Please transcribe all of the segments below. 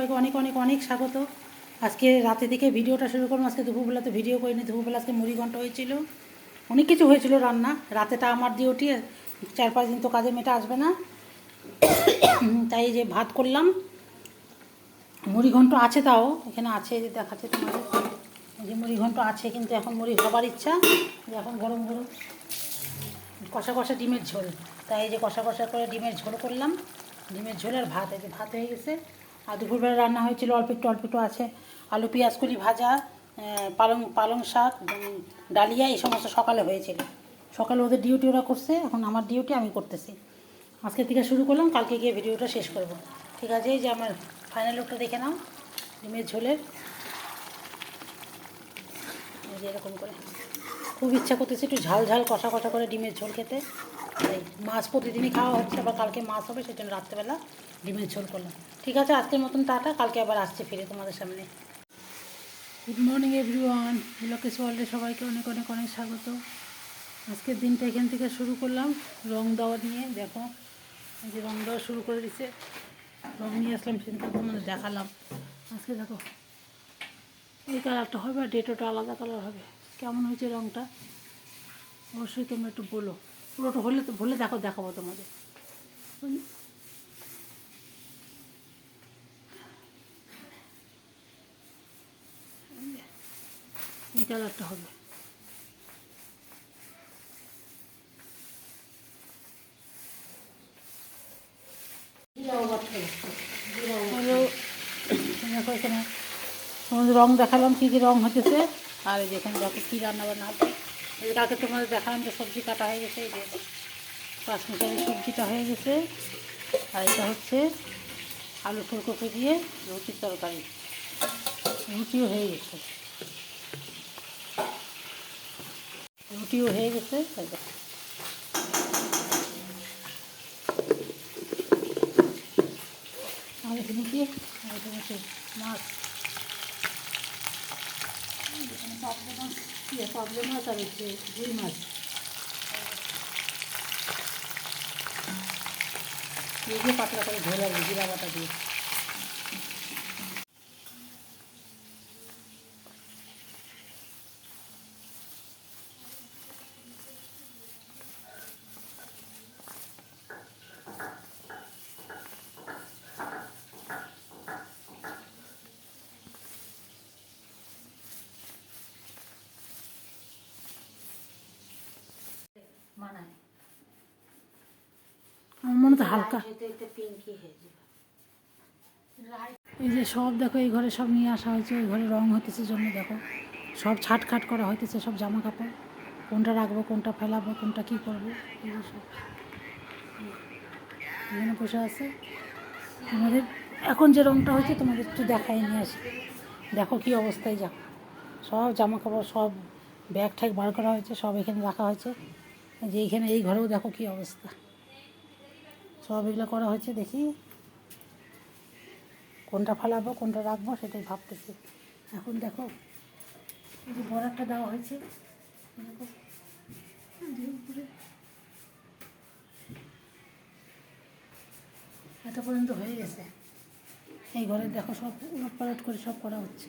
সবাইকে অনেক অনেক অনেক স্বাগত। আজকে রাতে থেকে ভিডিওটা শুরু করলাম আজকে দুপুরবেলা তো ভিডিও করিনি, দুপুরবেলা আজকে মুড়ি ঘন্ট হয়েছিল। অনেক কিছু হয়েছিল রান্না। রাতেটা আমার দিয়ে ডিউটি, চার, পাঁচ দিন তো কাজে মেটা আসবে না। তাই যে ভাত করলাম। মুড়ি ঘন্ট আছে তাও, এখানে আছে যে দেখাচ্ছে তোমাদের। যে মুড়ি ঘন্ট আছে, কিন্তু এখন মুড়ি খাবার ইচ্ছা। যে এখন গরম গরম। কষা কষা ডিমের ঝোল। তাই যে কষা কষা করে ডিমের ঝোল করলাম। ডিমের ঝোল আর ভাত, এই যে ভাত হয়ে গেছে। আর দুপুরবেলা রান্না হয়েছিল অল্প একটু অল্প একটু আছে। আলু, পেঁয়াজ কলি ভাজা পালং পালং শাক ডালিয়া, এই সমস্ত সকালে হয়েছিল। সকালে ওদের ডিউটি ওরা করছে, এখন আমার ডিউটি আমি করতেছি। আজকে থেকে শুরু করলাম, কালকে গিয়ে ভিডিওটা শেষ করব। ঠিক আছে, এই যে আমার ফাইনাল লুকটা দেখে নাও, ডিমের ঝোলের। এরকম করে। খুব ইচ্ছা করতেছে একটু ঝাল ঝাল কষা কষা করে ডিমের ঝোল খেতে। তাই মাছ প্রতিদিনই খাওয়া হচ্ছে, আবার কালকে মাছ হবে, সেই জন্য রাত্রেবেলা ডিমের ঝোল করলাম। ঠিক আছে, আজকের মতন টাটা, কালকে আবার আসছে ফিরে তোমাদের সামনে। গুড মর্নিং এভরিওয়ান ব্লকেশ ওয়ার্ল্ডে সবাইকে অনেক অনেক অনেক স্বাগত। আজকের দিনটা এখান থেকে শুরু করলাম, রং দেওয়া নিয়ে, দেখো। এই যে রং দেওয়া শুরু করে দিছে, রং নিয়ে আসলাম সেদিনকে তোমাদের দেখালাম। আজকে দেখো, এই কালারটা হবে আর ডেটোটা আলাদা কালার হবে। কেমন হয়েছে রঙটা অবশ্যই তোমরা একটু বলো। পুরোটা হলে তো বলে দেখো দেখাবো তোমাদের। এই কালারটা হবে। রং দেখালাম কী কী রং হতেছে আর যেখানে দেখো কী রান্না বান্না আছে। এই যে কালকে তোমাদের দেখালাম যে সবজি কাটা হয়ে গেছে, এই যে সবজিটা হয়ে গেছে। আর এটা হচ্ছে আলু ফুলকপি দিয়ে রুটির তরকারি। রুটিও হয়ে গেছে। রুটিও হয়ে গেছে। আর এখানে আর মাছ এখানে পাবদা মাছ ইয়ে পাবদা মাছ আর হচ্ছে রুই মাছ এই যে পাতলা করে হবে জিরা বাটা দিয়ে। মানায়। মনে তো হালকা। এই যে সব দেখো এই ঘরে সব নিয়ে আসা হয়েছে ওই ঘরে রং হইতেছে জন্য দেখো। সব ছাটখাট করা হইতেছে সব জামা কাপড় কোনটা রাখব কোনটা ফেলাবো কোনটা কী করব এই সব। এখানে বসে আছে। আমাদের এখন যে রংটা হয়েছে তোমাদের একটু দেখাই নিয়ে আসি। দেখো কি অবস্থায় যাও। সব জামা কাপড় সব ব্যাগ ঠ্যাগ বার করা হয়েছে সব এখানে রাখা হয়েছে। যে এইখানে এই ঘরেও দেখো কি অবস্থা। সব এগুলো করা হয়েছে দেখি। কোনটা ফালাবো, কোনটা রাখব সেটাই ভাবতেছি। এখন দেখো, এই যে বড়াটা দেওয়া হয়েছে। এত পর্যন্ত হয়ে গেছে। এই ঘরে দেখো সব উলট পালট করে সব করা হচ্ছে।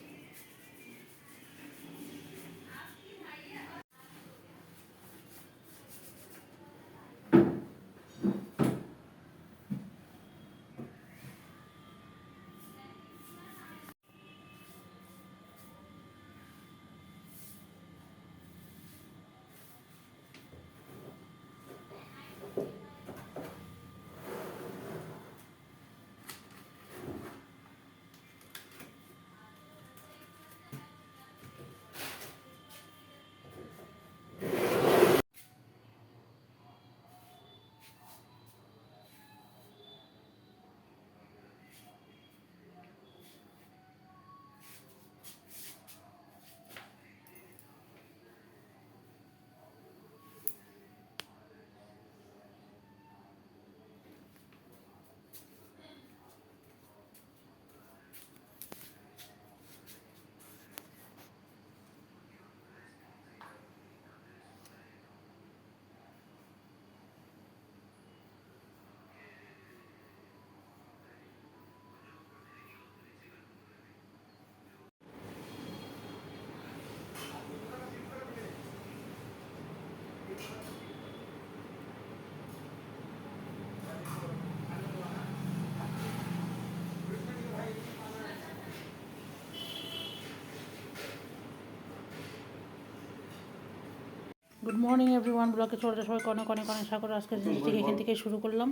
মর্নিং এভরিওয়ান ব্লকে চলতে সবাইকে অনেক অনেক অনেক স্বাগত। আজকে জিনিস থেকে এখান থেকে শুরু করলাম।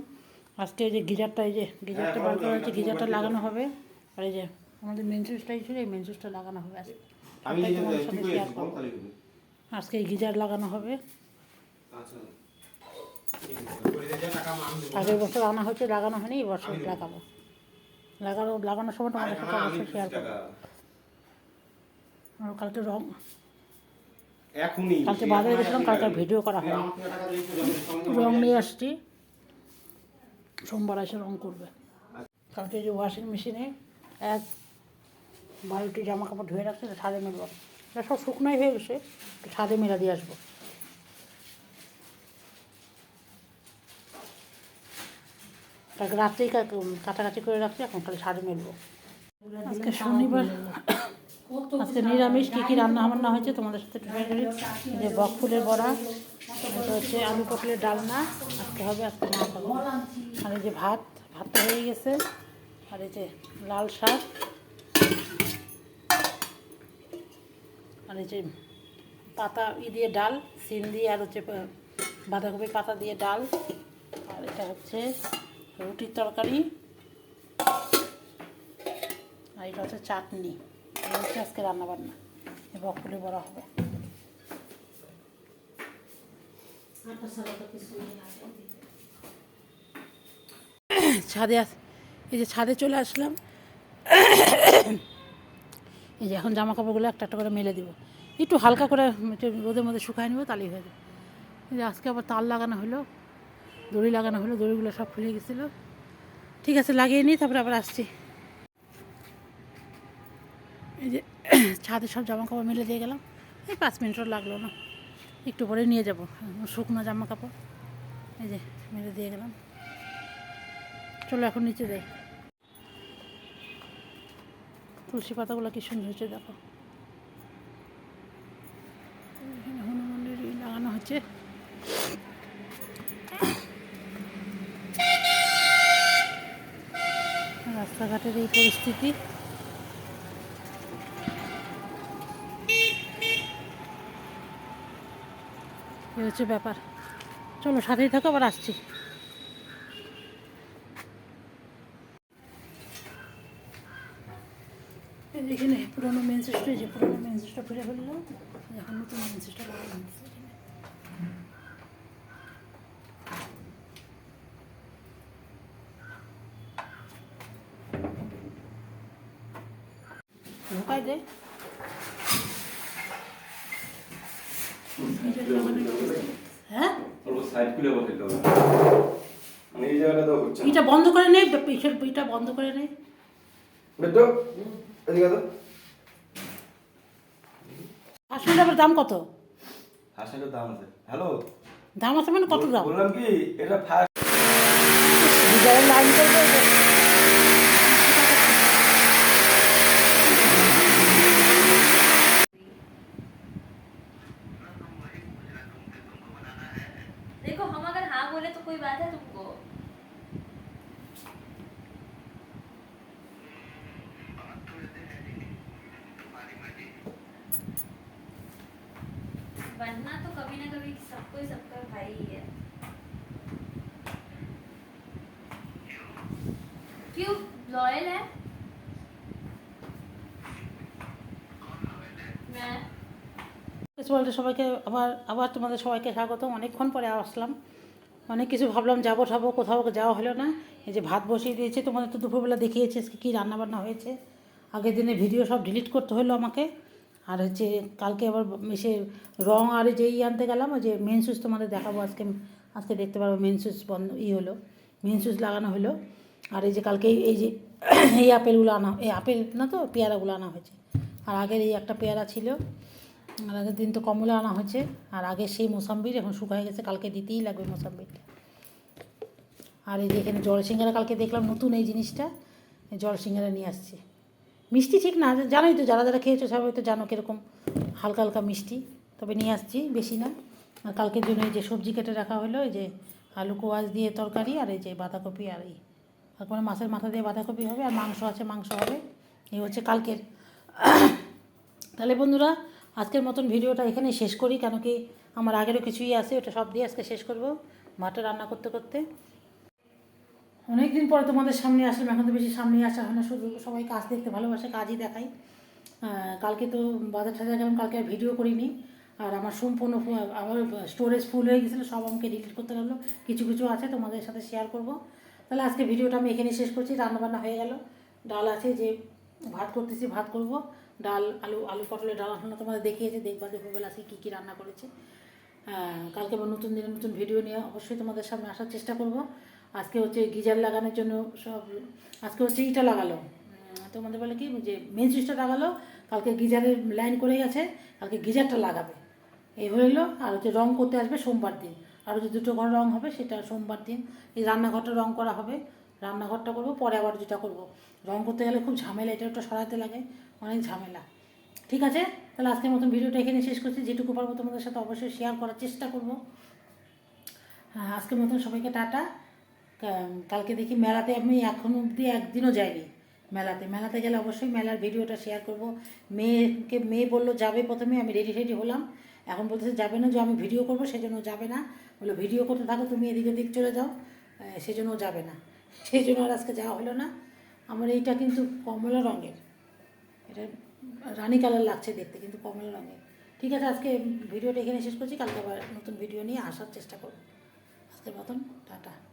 আজকে এই যে গিজারটা এই যে গিজারটা বার করা হচ্ছে গিজারটা লাগানো হবে। আর এই যে আমাদের মেন সুইচটাই ছিল এই মেন সুইচটা লাগানো হবে আজকে। তোমাদের সাথে হয়ে শেয়ার করব। আজকে এই গিজার লাগানো হবে। আচ্ছা। আগের বছর আনা হচ্ছে লাগানো হয়নি এই বছর লাগাবো। লাগানো লাগানোর সময় তোমাদের সাথে অবশ্যই শেয়ার করব। আর কালকে রং এখনই কালকে বাজারে গেছিলাম কালকে ভিডিও করা সঙ্গে রং নিয়ে আসছি। সোমবার এসে রং করবে। কালকে যে ওয়াশিং মেশিনে এক বালতি জামা কাপড় ধুয়ে রাখছে ছাদে মেলব। এটা সব শুকনোই হয়ে গেছে ছাদে মেলা দিয়ে আসব। কালকে রাত্রেই কা- কাছাকাছি করে রাখছি এখন খালি ছাদে মেলবো। আজকে শনিবার। আজকে নিরামিষ কী কী রান্না বান্না হয়েছে তোমাদের সাথে একটু করি। যে বক ফুলের বড়া, এটা হচ্ছে আলু পটলের ডালনা, আজকে হবে আজকে মা খাব আর এই যে ভাত ভাতটা হয়ে গেছে। আর এই যে লাল শাক। আর এই যে পাতা ই দিয়ে ডাল, সিম দিয়ে আর হচ্ছে বাঁধাকপি পাতা দিয়ে ডাল। আর এটা হচ্ছে রুটির তরকারি। আর এটা হচ্ছে চাটনি। এই হচ্ছে আজকে রান্নাবান্না। এই বকফুলি বড়া হবে। ছাদে আস এই যে ছাদে চলে আসলাম। এই যে এখন জামা কাপড়গুলো একটা একটা করে মেলে দিব। একটু হালকা করে রোদের মধ্যে শুকায় নেব, তাহলেই হয়ে যাবে। এই যে আজকে আবার তার লাগানো হলো, দড়ি লাগানো হলো, দড়িগুলো সব খুলে গেছিল। ঠিক আছে, লাগিয়ে নিই, তারপরে আবার আসছি। এই যে ছাদে সব জামা কাপড় মেলে দিয়ে গেলাম। এই পাঁচ মিনিটও লাগল না। একটু পরে নিয়ে যাব, শুকনো জামা কাপড় এই যে মেলে দিয়ে গেলাম। চলো এখন নিচে যাই। তুলসী পাতাগুলো কি সুন্দর হচ্ছে দেখো। হনুমানের লাগানো হচ্ছে। রাস্তাঘাটের এই পরিস্থিতি। এই হচ্ছে ব্যাপার। চলো, সাথেই থাকো, আবার আসছি। এখানে পুরোনো মেন সুইচটা যে পুরোনো মেন সুইচটা ফিরে ফেলল এখন নতুন মেন সুইচটা লাগানো হচ্ছে ঢোকাই দে নিজের লাগানোর ব্যবস্থা। হ্যাঁ অল্প সাইড খুলে বসে তো মানে এই জায়গাটা তো হচ্ছে না। এটা বন্ধ করে নেই পিসের বইটা বন্ধ করে নেই আবার দাম কত? হাসির দাম আছে। হ্যালো? দাম আছে মানে কত দাম? বললাম কি এটা ফার্স্ট লাইন করবে? कभी सबको ही सबका भाई ही है क्यों लॉयल है मैं ওয়ার্ল্ডে সবাইকে আবার আবার তোমাদের সবাইকে স্বাগত অনেকক্ষণ পরে আসলাম অনেক কিছু ভাবলাম যাবো ঠাবো কোথাও যাওয়া হলো না এই যে ভাত বসিয়ে দিয়েছে তোমাদের তো দুপুরবেলা দেখিয়েছে আজকে কী রান্নাবান্না হয়েছে আগের দিনে ভিডিও সব ডিলিট করতে হলো আমাকে আর হচ্ছে কালকে আবার এসে রং আর এই যে ই আনতে গেলাম যে মেন সুইচ তোমাদের দেখাবো, আজকে আজকে দেখতে পারব মেন সুইচ বন্ধ, ই হলো মেন সুইচ লাগানো হলো। আর এই যে কালকে এই- যে এই আপেলগুলো আনা, এই আপেল না তো, পেয়ারাগুলো আনা হয়েছে। আর আগের এই একটা পেয়ারা ছিল, আর আগের দিন তো কমলা আনা হয়েছে, আর আগে সেই মোসাম্বির এখন শুকায় গেছে, কালকে দিতেই লাগবে মোসাম্বিরটা আর এই যে এখানে জল সিঙ্গারা কালকে দেখলাম নতুন এই জিনিসটা, এই জল সিঙ্গারা নিয়ে আসছে। মিষ্টি ঠিক না, জানোই তো যারা যারা খেয়েছো সবাই তো জানো কীরকম হালকা হালকা মিষ্টি। তবে নিয়ে আসছি, বেশি না। আর কালকের জন্য এই যে সবজি কেটে রাখা হলো, এই যে আলু, কোয়াশ দিয়ে তরকারি আর এই যে বাঁধাকপি আর এই তারপরে মাছের মাথা দিয়ে বাঁধাকপি হবে আর মাংস আছে, মাংস হবে। এই হচ্ছে কালকের। তাহলে বন্ধুরা, আজকের মতন ভিডিওটা এখানে শেষ করি, কেন কি আমার আগেরও কিছুই আছে, ওটা সব দিয়ে আজকে শেষ করব। মাটা রান্না করতে করতে। অনেক দিন পরে তোমাদের সামনে আসলাম, এখন তো বেশি সামনে আসা হয় না, শুধু সবাই কাজ দেখতে ভালোবাসে, কাজই দেখাই। কালকে তো বাজার টাজার গেলাম, কালকে আর ভিডিও করিনি। আর আমার সম্পূর্ণ আমার স্টোরেজ ফুল হয়ে গেছিল, সব আমাকে ডিলিট করতে লাগল। কিছু কিছু আছে তোমাদের সাথে শেয়ার করব। তাহলে আজকে ভিডিওটা আমি এখানে শেষ করছি, রান্নাবান্না হয়ে গেল। ডাল আছে যে ভাত করতেছি, ভাত করব। ডাল, আলু আলু পটলের ডাল রান্না তোমাদের দেখিয়েছে, দেখবা দুপুরবেলা আজকে কী কী রান্না করেছে। কালকে আবার নতুন দিনের নতুন ভিডিও নিয়ে অবশ্যই তোমাদের সামনে আসার চেষ্টা করব। আজকে হচ্ছে গিজার লাগানোর জন্য সব, আজকে হচ্ছে ইটা লাগালো। তোমাদের বলে কি, যে মেন সুইচটা লাগালো, কালকে গিজারের লাইন করে গেছে কালকে গিজারটা লাগাবে। এই হইল আর হচ্ছে রং করতে আসবে সোমবার দিন। আর যে দুটো ঘর রং হবে, সেটা সোমবার দিন। এই রান্নাঘরটা রং করা হবে, রান্নাঘরটা করব, পরে আবার যেটা করব। রং করতে গেলে খুব ঝামেলা, এটা ওটা সরাতে লাগে, অনেক ঝামেলা। ঠিক আছে? তাহলে আজকের মতন ভিডিওটা এখানে শেষ করছি। যেটুকু পারব তোমাদের সাথে অবশ্যই শেয়ার করার চেষ্টা করব। হ্যাঁ আজকের মতন সবাইকে টাটা। কালকে দেখি মেলাতে আমি এখনও অবধি একদিনও যাইনি মেলাতে। মেলাতে গেলে অবশ্যই মেলার ভিডিওটা শেয়ার করব। মেয়েকে মেয়ে বলল যাবে প্রথমে আমি রেডি রেডি হলাম। এখন বলতেছে যাবে না যে আমি ভিডিও করব সেজন্য যাবে না। বলে ভিডিও করতে থাকো তুমি এদিক ওদিক চলে যাও। আহ, সেজন্য যাবে না। সেই জন্য আর আজকে যাওয়া হলো না। আমার এইটা কিন্তু কমলা রঙের। এটা রানী কালার লাগছে দেখতে কিন্তু কমলা রঙের। ঠিক আছে আজকে ভিডিওটা এখানে শেষ করছি। কালকে আবার নতুন ভিডিও নিয়ে আসার চেষ্টা করব। আজকের মতন টাটা।